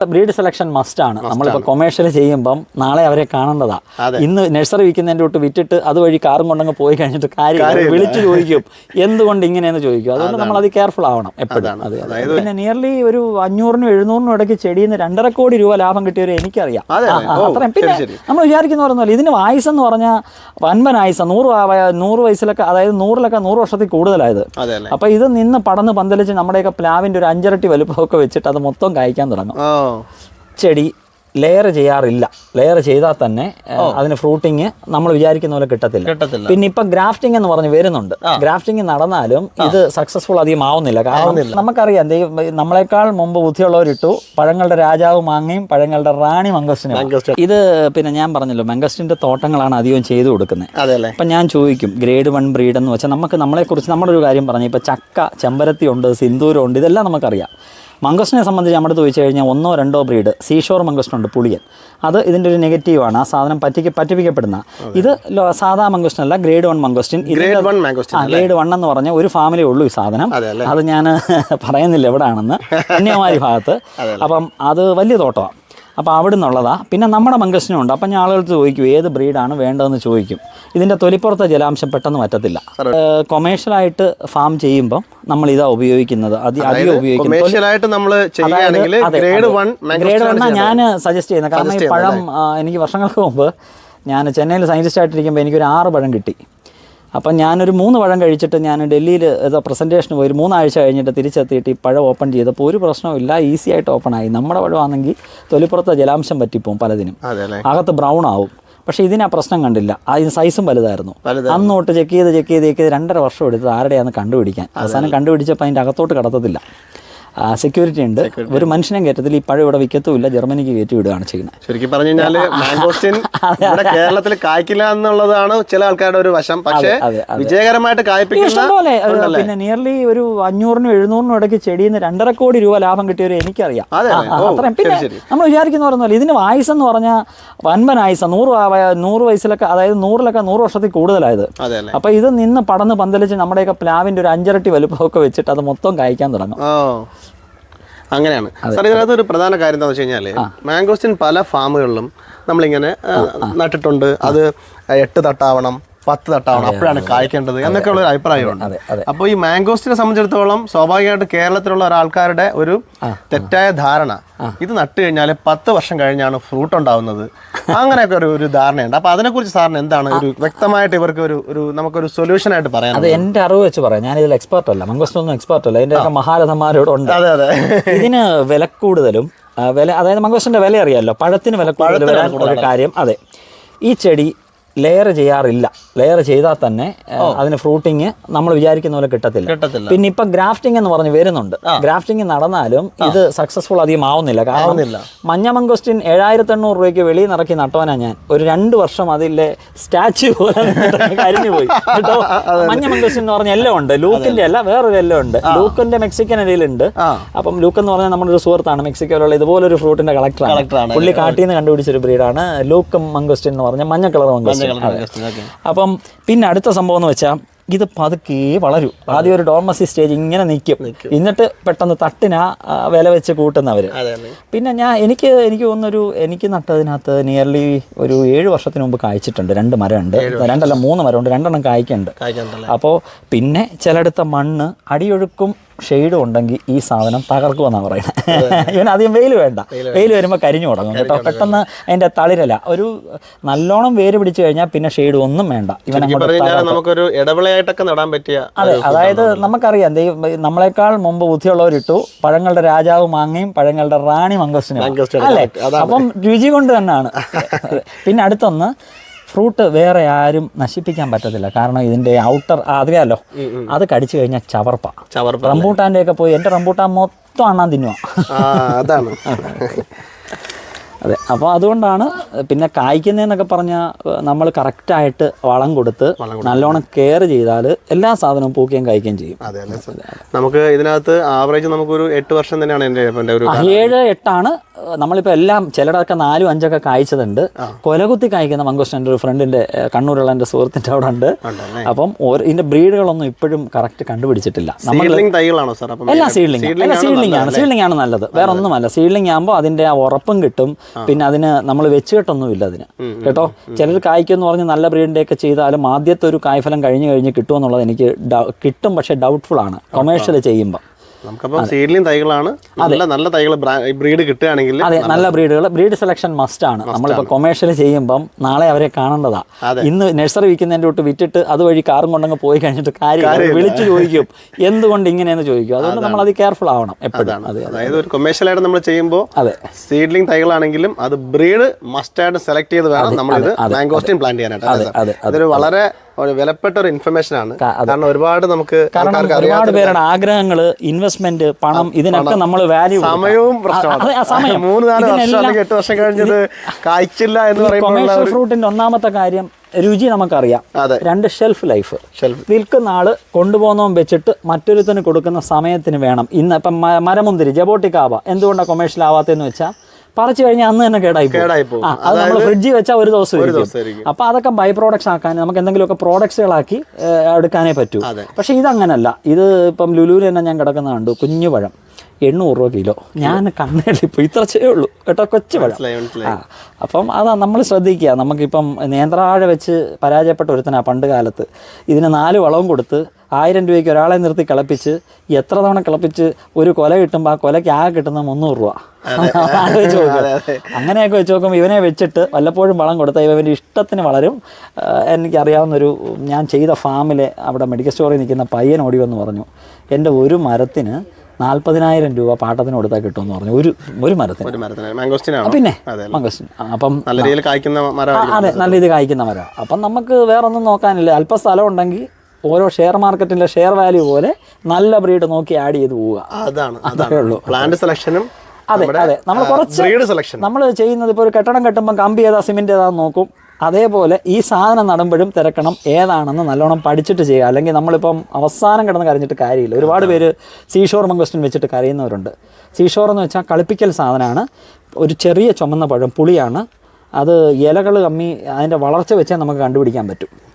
Breed selection must ആണ്. നമ്മളിപ്പോൾ commercial ചെയ്യുമ്പം നാളെ അവരെ കാണേണ്ടതാ ഇന്ന് നഴ്സറി വിൽക്കുന്നതിന്റെ തൊട്ട് വിറ്റിട്ട് അതുവഴി കാറും കൊണ്ടങ്ങ് പോയി കഴിഞ്ഞിട്ട് കാര്യം വിളിച്ചു ചോദിക്കും. എന്തുകൊണ്ട് ഇങ്ങനെയെന്ന് ചോദിക്കും. അതുകൊണ്ട് നമ്മൾ അത് കെയർഫുൾ ആവണം എപ്പോഴും. അതെ. പിന്നെ നിയർലി ഒരു അഞ്ഞൂറിനും എഴുന്നൂറിനും ഇടയ്ക്ക് ചെടിയിൽ നിന്ന് രണ്ടര കോടി രൂപ ലാഭം കിട്ടിയവരെ എനിക്കറിയാം. അത്രയും. പിന്നെ. നമ്മൾ വിചാരിക്കുന്ന പറഞ്ഞാൽ ഇതിന് ആയുസ് എന്ന് പറഞ്ഞാൽ വൻപൻ ആയുസ നൂറ് നൂറ് വയസ്സിലൊക്കെ അതായത് നൂറിലൊക്കെ നൂറ് വർഷത്തിൽ കൂടുതലായത് അപ്പോൾ ഇത് നിന്ന് പടന്ന് പന്തലിച്ച് നമ്മുടെയൊക്കെ പ്ലാവിന്റെ ഒരു അഞ്ചരട്ടി വലുപ്പമൊക്കെ വെച്ചിട്ട് അത് മൊത്തം കായ്ക്കാൻ തുടങ്ങും. ചെടി ലെയർ ചെയ്യാറില്ല. ലെയർ ചെയ്താൽ തന്നെ അതിന് ഫ്രൂട്ടിങ് നമ്മൾ വിചാരിക്കുന്ന പോലെ കിട്ടത്തില്ല. കിട്ടത്തില്ല. പിന്നെ ഇപ്പം ഗ്രാഫ്റ്റിംഗ് എന്ന് പറഞ്ഞ് വരുന്നുണ്ട്. ഗ്രാഫ്റ്റിംഗ് നടന്നാലും ഇത് സക്സസ്ഫുൾ അധികം ആവുന്നില്ല. കാരണം നമുക്കറിയാം നമ്മളെക്കാൾ മുമ്പ് ബുദ്ധിയുള്ളവരിട്ടു പഴങ്ങളുടെ രാജാവ് മാങ്ങയും പഴങ്ങളുടെ റാണി മംഗസ്റ്റിനും. ഇത് പിന്നെ ഞാൻ പറഞ്ഞല്ലോ മംഗസ്റ്റിന്റെ തോട്ടങ്ങളാണ് അധികം ചെയ്തു കൊടുക്കുന്നത് അപ്പം ഞാൻ ചോദിക്കും ഗ്രേഡ് വൺ ബ്രീഡ് എന്ന് വെച്ചാൽ നമുക്ക് നമ്മളെക്കുറിച്ച് നമ്മുടെ ഒരു കാര്യം പറഞ്ഞു ഇപ്പൊ ചക്ക ചെമ്പരത്തി ഉണ്ട് സിന്ദൂരം ഉണ്ട് ഇതെല്ലാം നമുക്കറിയാം. മംഗസ്റ്റിനെ സംബന്ധിച്ച് നമ്മുടെ ചോദിച്ചു കഴിഞ്ഞാൽ ഒന്നോ രണ്ടോ ബ്രീഡ് സീഷോർ മംഗസ്റ്റുണ്ട് പുളിയൻ. അത് ഇതിന്റെ ഒരു നെഗറ്റീവാണ് ആ സാധനം പറ്റിക്ക് പറ്റിപ്പിക്കപ്പെടുന്ന. ഇത് സാധാ grade one mangosteen. Grade one mangosteen grade one എന്ന് പറഞ്ഞാൽ ഒരു ഫാമിലി ഉള്ളൂ ഈ സാധനം. അത് ഞാൻ പറയുന്നില്ല എവിടെയാണെന്ന് കന്യാകുമാരി ഭാഗത്ത്. അപ്പം അത് വലിയ തോട്ടമാണ് അപ്പോൾ അവിടെ നിന്നുള്ളതാണ് പിന്നെ നമ്മുടെ മംഗസ്റ്റിനും ഉണ്ട്. അപ്പം ഞാൻ ആളുകൾ ചോദിക്കും ഏത് ബ്രീഡാണ് വേണ്ടതെന്ന് ചോദിക്കും. ഇതിന്റെ തൊലിപ്പുറത്തെ ജലാംശം പെട്ടെന്ന് പറ്റത്തില്ല കൊമേഴ്ഷ്യലായിട്ട് ഫാം ചെയ്യുമ്പം നമ്മൾ ഇതാ ഉപയോഗിക്കുന്നത്. അതി അധികം ഉപയോഗിക്കുന്നത് ഗ്രേഡ് വൺ ഞാൻ സജസ്റ്റ് ചെയ്യുന്നത്. കാരണം ഈ പഴം എനിക്ക് വർഷങ്ങൾക്ക് മുമ്പ് ഞാൻ ചെന്നൈയിൽ സയന്റിസ്റ്റ് ആയിട്ടിരിക്കുമ്പോൾ എനിക്കൊരു ആറ് പഴം കിട്ടി. അപ്പം ഞാനൊരു മൂന്ന് പഴം കഴിച്ചിട്ട് ഞാൻ ഡൽഹിയിൽ ഏതോ പ്രസന്റേഷന് പോയി ഒരു മൂന്നാഴ്ച കഴിഞ്ഞിട്ട് തിരിച്ചെത്തിയിട്ട് ഈ പഴം ഓപ്പൺ ചെയ്തപ്പോൾ ഒരു പ്രശ്നവുമില്ല ഈസി ആയിട്ട് ഓപ്പൺ ആയി. നമ്മുടെ പഴമാണെങ്കിൽ തൊലിപ്പുറത്തെ ജലാംശം പറ്റിപ്പോവും പലതിനും. അകത്ത് ബ്രൗൺ ആവും. പക്ഷേ ഇതിന് ആ പ്രശ്നം കണ്ടില്ല. അതിന് സൈസും വലുതായിരുന്നു. വലുതായിരുന്നു. അന്ന് തൊട്ട് ചെക്ക് ചെയ്ത് ചെക്ക് ചെയ്ത് ചെക്ക് ചെയ്ത് രണ്ടര വർഷം എടുത്ത് ആരുടെയാണ് കണ്ടുപിടിക്കാൻ. അവസാനം കണ്ടുപിടിച്ചപ്പോൾ അതിന്റെ അകത്തോട്ട് കടത്തത്തില്ല. സെക്യൂരിറ്റി ഉണ്ട്. ഒരു മനുഷ്യനെ കയറ്റത്തിൽ ഈ പഴം ഇവിടെ വിൽക്കത്തുമില്ല ജർമ്മനിക്ക് കയറ്റി വിടുകയാണ് ചെയ്യുന്നത്. ശരിക്കും പറഞ്ഞു കഴിഞ്ഞാൽ മാംഗോസ്റ്റിൻ ഇവിടെ കേരളത്തിൽ കായ്ക്കില്ല എന്നുള്ളതാണ് ചില ആൾക്കാരുടെ ഒരു വശം. പക്ഷേ. വിജയകരമായിട്ട് ഇഷ്ടംപോലെ പിന്നെ നിയർലി ഒരു അഞ്ഞൂറിനും എഴുന്നൂറിനും ഇടയ്ക്ക് ചെടിയിൽ നിന്ന് രണ്ടര കോടി രൂപ ലാഭം കിട്ടിയവരെ എനിക്കറിയാം. അത്രയും. പിന്നെ. നമ്മൾ വിചാരിക്കുന്ന പറഞ്ഞാൽ ഇതിന് ആയുസ് എന്ന് പറഞ്ഞാൽ വൻപൻ ആയുസ. നൂറ് നൂറ് വയസ്സിലൊക്കെ അതായത് നൂറിലൊക്കെ നൂറ് വർഷത്തിൽ കൂടുതലായത്. അപ്പൊ ഇത് നിന്ന് പടന്ന് പന്തലിച്ച് നമ്മുടെയൊക്കെ പ്ലാവിന്റെ ഒരു അഞ്ചരട്ടി വലുപ്പമൊക്കെ വെച്ചിട്ട് അത് മൊത്തം കായ്ക്കാൻ തുടങ്ങും. അങ്ങനെയാണ്. സാർ ഇതിനകത്ത് ഒരു പ്രധാന കാര്യം എന്താണെന്ന് വെച്ച് കഴിഞ്ഞാൽ മാംഗോസ്റ്റിൻ പല ഫാമുകളിലും നമ്മളിങ്ങനെ നട്ടിട്ടുണ്ട്. അത് എട്ട് തട്ടാവണം. പത്ത് തട്ടാവണം. അപ്പോഴാണ് കായ്ക്കേണ്ടത് എന്നൊക്കെ ഉള്ള ഒരു അഭിപ്രായമുണ്ട്. അപ്പോൾ ഈ മാംഗോസ്റ്റിനെ സംബന്ധിച്ചിടത്തോളം സ്വാഭാവികമായിട്ട് കേരളത്തിലുള്ള ഒരാൾക്കാരുടെ ഒരു തെറ്റായ ധാരണ. ഇത് നട്ട് കഴിഞ്ഞാൽ പത്ത് വർഷം കഴിഞ്ഞാണ് ഫ്രൂട്ട് ഉണ്ടാവുന്നത്. അങ്ങനെയൊക്കെ ഒരു ഒരു ധാരണയുണ്ട്. അപ്പോൾ അതിനെക്കുറിച്ച് സാറിന് എന്താണ് ഒരു വ്യക്തമായിട്ട് ഇവർക്ക് ഒരു ഒരു നമുക്കൊരു സൊല്യൂഷൻ ആയിട്ട് പറയാം അത് എന്റെ അറിവ് വെച്ച് പറയാം. ഞാൻ ഇതിൽ എക്സ്പെർട്ട് അല്ല. മംഗോസ്റ്റൊന്നും എക്സ്പെർട്ട് അല്ല. ഇതിന്റെയൊക്കെ മഹാരഥന്മാരോടുണ്ട് അതെ അതെ. ഇതിന് വില കൂടുതലും വില അതായത് മംഗോസ്റ്റിന്റെ വില അറിയാമല്ലോ പഴത്തിന് വില കൂടുതൽ വരാൻ ഒരു കാര്യം. അതെ. ഈ ചെടി ലെയർ ചെയ്യാറില്ല. ലെയർ ചെയ്താൽ തന്നെ അതിന് ഫ്രൂട്ടിങ് നമ്മൾ വിചാരിക്കുന്ന പോലെ കിട്ടത്തില്ല. പിന്നെ ഇപ്പൊ ഗ്രാഫ്റ്റിംഗ് എന്ന് പറഞ്ഞ് വരുന്നുണ്ട്. ഗ്രാഫ്റ്റിംഗ് നടന്നാലും ഇത് സക്സസ്ഫുൾ അധികം ആവുന്നില്ല. കാരണം. മഞ്ഞ മംഗോസ്റ്റിൻ ഏഴായിരത്തി എണ്ണൂറ് രൂപയ്ക്ക് വെളിയിൽ നിറക്കി നട്ടവനാ ഞാൻ. ഒരു രണ്ട് വർഷം അതിലെ സ്റ്റാച്ചു പോലെ കരിഞ്ഞു പോയി കേട്ടോ മഞ്ഞ മംഗോസ്റ്റിൻ എന്ന് പറഞ്ഞ എല്ലാം ഉണ്ട്. ലൂക്കിന്റെ അല്ല വേറൊരു എല്ലാം ഉണ്ട്. ലൂക്കിന്റെ മെക്സിക്കൻ ഇടയിലുണ്ട് അപ്പം ലൂക്ക് എന്ന് പറഞ്ഞാൽ നമ്മുടെ ഒരു സുഹൃത്താണ്. മെക്സിക്കോയിലുള്ള ഇതുപോലൊരു ഫ്രൂട്ടിന്റെ കളക്ടറാണ്. പുള്ളി കാട്ടിൽ നിന്ന് കണ്ടുപിടിച്ചൊരു ബ്രീഡാണ് ലൂക്കും മംഗോസ്റ്റിൻ എന്ന് പറഞ്ഞ മഞ്ഞ കളർ മംഗോസ്റ്റിൻ അപ്പം പിന്നെ അടുത്ത സംഭവം എന്ന് വെച്ചാൽ ഇത് പതുക്കെ വളരും. ആദ്യം ഒരു ഡോർമസി സ്റ്റേജ് ഇങ്ങനെ നിൽക്കും. എന്നിട്ട് പെട്ടെന്ന് തട്ടിനാ വില വെച്ച് കൂട്ടുന്നവർ പിന്നെ ഞാൻ എനിക്ക് എനിക്ക് തോന്നുന്നൊരു എനിക്ക് നട്ടതിനകത്ത് നിയർലി ഒരു ഏഴ് വർഷത്തിന് മുമ്പ് കായ്ച്ചിട്ടുണ്ട്. രണ്ട് മരമുണ്ട്. രണ്ടല്ല മൂന്ന് മരമുണ്ട്. രണ്ടെണ്ണം കായ്ക്കുന്നുണ്ട്. അപ്പോൾ പിന്നെ ചിലടുത്ത മണ്ണ് അടിയൊഴുക്കും ഷെയ്ഡും ഉണ്ടെങ്കിൽ ഈ സാധനം തകർക്കുമെന്നാണ് പറയുന്നത്. ഇവൻ അധികം വെയിൽ വേണ്ട. വെയിൽ വരുമ്പോൾ കരിഞ്ഞു തുടങ്ങും കേട്ടോ. പെട്ടെന്ന് അതിന്റെ തളിരല്ല. ഒരു നല്ലോണം വേര് പിടിച്ചു കഴിഞ്ഞാൽ പിന്നെ ഷെയ്ഡ് ഒന്നും വേണ്ട. ഇവൻ നമുക്കൊരു ഇടവിളയായിട്ടൊക്കെ നടാൻ പറ്റിയ അതെ അതായത് നമുക്കറിയാം നമ്മളെക്കാൾ മുമ്പ് ബുദ്ധിയുള്ളവരിട്ടു പഴങ്ങളുടെ രാജാവ് മാങ്ങയും പഴങ്ങളുടെ റാണി മംഗസ്റ്റിനും. അല്ലേ? അപ്പം രുചി കൊണ്ട് തന്നെയാണ് പിന്നെ അടുത്തൊന്ന് ഫ്രൂട്ട് വേറെ ആരും നശിപ്പിക്കാൻ പറ്റത്തില്ല. കാരണം ഇതിന്റെ ഔട്ടർ അറിയാലോ അത് കടിച്ചു കഴിഞ്ഞാൽ ചവർപ്പ. ചവർപ്പ റംബൂട്ടാന്റെ ഒക്കെ പോയി എന്റെ റംബൂട്ടാൻ മൊത്തം അണ്ണാൻ തിന്നുക ആ അതാണ്. അതെ അപ്പോൾ അതുകൊണ്ടാണ് പിന്നെ കായ്ക്കുന്നതെന്നൊക്കെ പറഞ്ഞാൽ നമ്മൾ കറക്റ്റായിട്ട് വളം കൊടുത്ത് നല്ലോണം കെയർ ചെയ്താൽ എല്ലാ സാധനവും പൂക്കുകയും കായ്ക്കുകയും ചെയ്യും. അതെ നമുക്ക് ഇതിനകത്ത് ആവറേജ് നമുക്കൊരു എട്ട് വർഷം തന്നെയാണ് എന്റെ ഒരു ഏഴ് എട്ടാണ് നമ്മളിപ്പോൾ എല്ലാം ചിലടൊക്കെ നാലും അഞ്ചൊക്കെ കായ്ച്ചതുണ്ട്. കൊലകുത്തി കായ്ക്കുന്ന മങ്കോസ്റ്റ് എന്റെ ഒരു ഫ്രണ്ടിന്റെ കണ്ണൂരുള്ള എന്റെ സുഹൃത്തിന്റെ അവിടെ ഉണ്ട്. അപ്പം ഇതിന്റെ ബ്രീഡുകളൊന്നും ഇപ്പോഴും കറക്റ്റ് കണ്ടുപിടിച്ചിട്ടില്ല. നമ്മൾ സീഡ്ലിംഗ് തൈകളാണോ സാർ? എല്ലാം സീഡ്ലിംഗ് സീഡ്ലിംഗ് ആണ് സീഡ്ലിംഗ് ആണ് നല്ലത്. വേറെ ഒന്നുമല്ല സീഡ്ലിംഗ് ആകുമ്പോൾ അതിന്റെ ആ ഉറപ്പും കിട്ടും. പിന്നെ അതിന് നമ്മൾ വെച്ച് കെട്ടൊന്നുമില്ല അതിന് കേട്ടോ? ചിലർ കായ്ക്കെന്ന് പറഞ്ഞ് നല്ല ബ്രീഡിന്റെ ഒക്കെ ചെയ്താലും ആദ്യത്തെ ഒരു കായ്ഫലം കഴിഞ്ഞ് കഴിഞ്ഞ് കിട്ടുമെന്നുള്ളത് എനിക്ക് കിട്ടും പക്ഷേ ഡൗട്ട്ഫുൾ ആണ്. കൊമേഴ്ഷ്യൽ ചെയ്യുമ്പോൾ സീഡ്ലിംഗ് തൈകളാണ്. നല്ല നല്ല തൈകൾ ബ്രീഡ് കിട്ടുകയാണെങ്കിൽ അതെ നല്ല ബ്രീഡുകൾ ബ്രീഡ് സെലക്ഷൻ മസ്റ്റ് ആണ്. നമ്മളിപ്പോൾ കൊമേഴ്ഷ്യൽ ചെയ്യുമ്പം നാളെ അവരെ കാണേണ്ടതാ. ഇന്ന് നഴ്സറി വിൽക്കുന്നതിന്റെ തൊട്ട് വിറ്റിട്ട് അതുവഴി കാറും കൊണ്ടങ്ങ് പോയി കഴിഞ്ഞിട്ട് കാര്യം വിളിച്ചു ചോദിക്കും എന്തുകൊണ്ട് ഇങ്ങനെയെന്ന് ചോദിക്കും? അതുകൊണ്ട് നമ്മൾ അത് കെയർഫുൾ ആവണം എപ്പോഴാണ് അതെ അതായത് ഒരു കൊമേഴ്ഷ്യലായിട്ട് നമ്മൾ ചെയ്യുമ്പോൾ അതെ. സീഡ്ലിംഗ് തൈകളാണെങ്കിലും അത് ബ്രീഡ് മസ്റ്റ് ആയിട്ട് സെലക്ട് ചെയ്ത് വേണം നമ്മൾ ഇത് മാംഗോസ്റ്റിൻ പ്ലാന്റ് ചെയ്യാനായിട്ട്. അതൊരു? വളരെ ഒരു വിലപ്പെട്ട ഒരു ഇൻഫർമേഷൻ ആണ്. കാരണം ഒരുപാട് നമുക്ക് ഒരുപാട് പേരുടെ ആഗ്രഹങ്ങൾ ഇൻവെസ്റ്റ്മെന്റ് പണം ഇതിനൊക്കെ നമ്മൾ വാല്യൂ സമയവും പ്രശ്നമാണ്. മൂന്ന് നാല് വർഷം എട്ട് വർഷം കഴിഞ്ഞത് കായ്ച്ചില്ല എന്ന് പറയുമ്പോൾ ഫ്രൂട്ടിന്റെ ഒന്നാമത്തെ കാര്യം രുചി നമുക്കറിയാം. രണ്ട് ഷെൽഫ് ലൈഫ് ഷെൽഫ് വിൽക്കുന്ന ആൾ കൊണ്ടുപോകുന്നവൻ വെച്ചിട്ട് മറ്റൊരുത്തിന് കൊടുക്കുന്ന സമയത്തിന് വേണം. ഇന്ന് ഇപ്പം മരമുന്തിരി ജബോട്ടിക്കാവ. എന്തുകൊണ്ടാണ് കൊമേഴ്ഷ്യൽ ആവാത്തെന്ന് വെച്ചാൽ പറിച്ചു കഴിഞ്ഞാൽ അന്ന് തന്നെ കേടായി പോകും. അത് നമ്മൾ ഫ്രിഡ്ജിൽ വെച്ചാൽ ഒരു ദിവസം. അപ്പോൾ അതൊക്കെ ബൈ പ്രോഡക്ട്സ് ആക്കാൻ നമുക്ക് എന്തെങ്കിലുമൊക്കെ പ്രോഡക്ട്സുകളാക്കി എടുക്കാനേ പറ്റൂ. പക്ഷെ ഇതങ്ങനല്ല. ഇത് ഇപ്പം ലുലുവിൽ തന്നെ ഞാൻ കിടക്കുന്ന കണ്ടു കുഞ്ഞു പഴം. എണ്ണൂറ് രൂപ കിലോ. ഞാൻ കണ്ണേളിപ്പോൾ ഇത്രച്ചേ ഉള്ളൂ. കേട്ടോ കൊച്ചു പഴം. ആ അപ്പം അതാ നമ്മൾ ശ്രദ്ധിക്കുക നമുക്കിപ്പം നേന്ത്രാഴ വെച്ച് പരാജയപ്പെട്ട ഒരുത്തനാ പണ്ട് കാലത്ത്. ഇതിന് നാല് വളവും കൊടുത്ത് ആയിരം രൂപയ്ക്ക് ഒരാളെ നിർത്തി കിളപ്പിച്ച് എത്ര തവണ കിളപ്പിച്ച് ഒരു കൊല കിട്ടുമ്പോൾ ആ കൊലയ്ക്ക് ആകെ കിട്ടുന്ന മുന്നൂറ് രൂപ. ആലോചിച്ച് നോക്കുക. അങ്ങനെയൊക്കെ വെച്ച് നോക്കുമ്പോൾ ഇവനെ വെച്ചിട്ട് വല്ലപ്പോഴും വളം കൊടുത്താൽ ഇവന്റെ ഇഷ്ടത്തിന് വളരും. എനിക്കറിയാവുന്ന ഒരു ഞാൻ ചെയ്ത ഫാമിലെ അവിടെ മെഡിക്കൽ സ്റ്റോറിൽ നിൽക്കുന്ന പയ്യൻ ഓടി വന്ന് പറഞ്ഞു. എന്റെ ഒരു മരത്തിന് നാൽപ്പതിനായിരം രൂപ പാട്ടത്തിന് കൊടുത്താൽ കിട്ടുമെന്ന് പറഞ്ഞു. ഒരു ഒരു മരത്തിന്. പിന്നെ മംഗസ്റ്റിൻ. അപ്പം നല്ല രീതിയിൽ കായ്ക്കുന്ന മരം അതെ നല്ല രീതിയിൽ കായ്ക്കുന്ന മരം. അപ്പം നമുക്ക് വേറൊന്നും നോക്കാനില്ല. അല്പ സ്ഥലം ഉണ്ടെങ്കിൽ ഓരോ ഷെയർ മാർക്കറ്റിലെ ഷെയർ വാല്യൂ പോലെ നല്ല ബ്രീഡ് നോക്കി ആഡ് ചെയ്ത് പോവുക. അതാണ് ഉള്ളൂ. പ്ലാന്റ് സെലക്ഷനും അതെ അതെ. നമ്മൾ കുറച്ച് സെലക്ഷൻ നമ്മൾ ചെയ്യുന്നത് ഇപ്പോൾ ഒരു കെട്ടണം കെട്ടുമ്പോൾ കമ്പി ഏതാ സിമെന്റ് ഏതാന്ന് നോക്കും. അതേപോലെ ഈ സാധനം നടുമ്പോഴും തിരക്കണം ഏതാണെന്ന് നല്ലോണം പഠിച്ചിട്ട് ചെയ്യുക. അല്ലെങ്കിൽ നമ്മളിപ്പം അവസാനം കിടന്ന് കരഞ്ഞിട്ട് കാര്യമില്ല. ഒരുപാട് പേര് സീഷോർ മംഗസ്റ്റിൻ വെച്ചിട്ട് കരയുന്നവരുണ്ട്. സീഷോർ എന്ന് വെച്ചാൽ കളിപ്പിക്കൽ സാധനമാണ്. ഒരു ചെറിയ ചുമന്ന പഴം പുളിയാണ്. അത് ഇലകൾ കമ്മി അതിന്റെ വളർച്ച വെച്ചേ നമുക്ക് കണ്ടുപിടിക്കാൻ പറ്റും.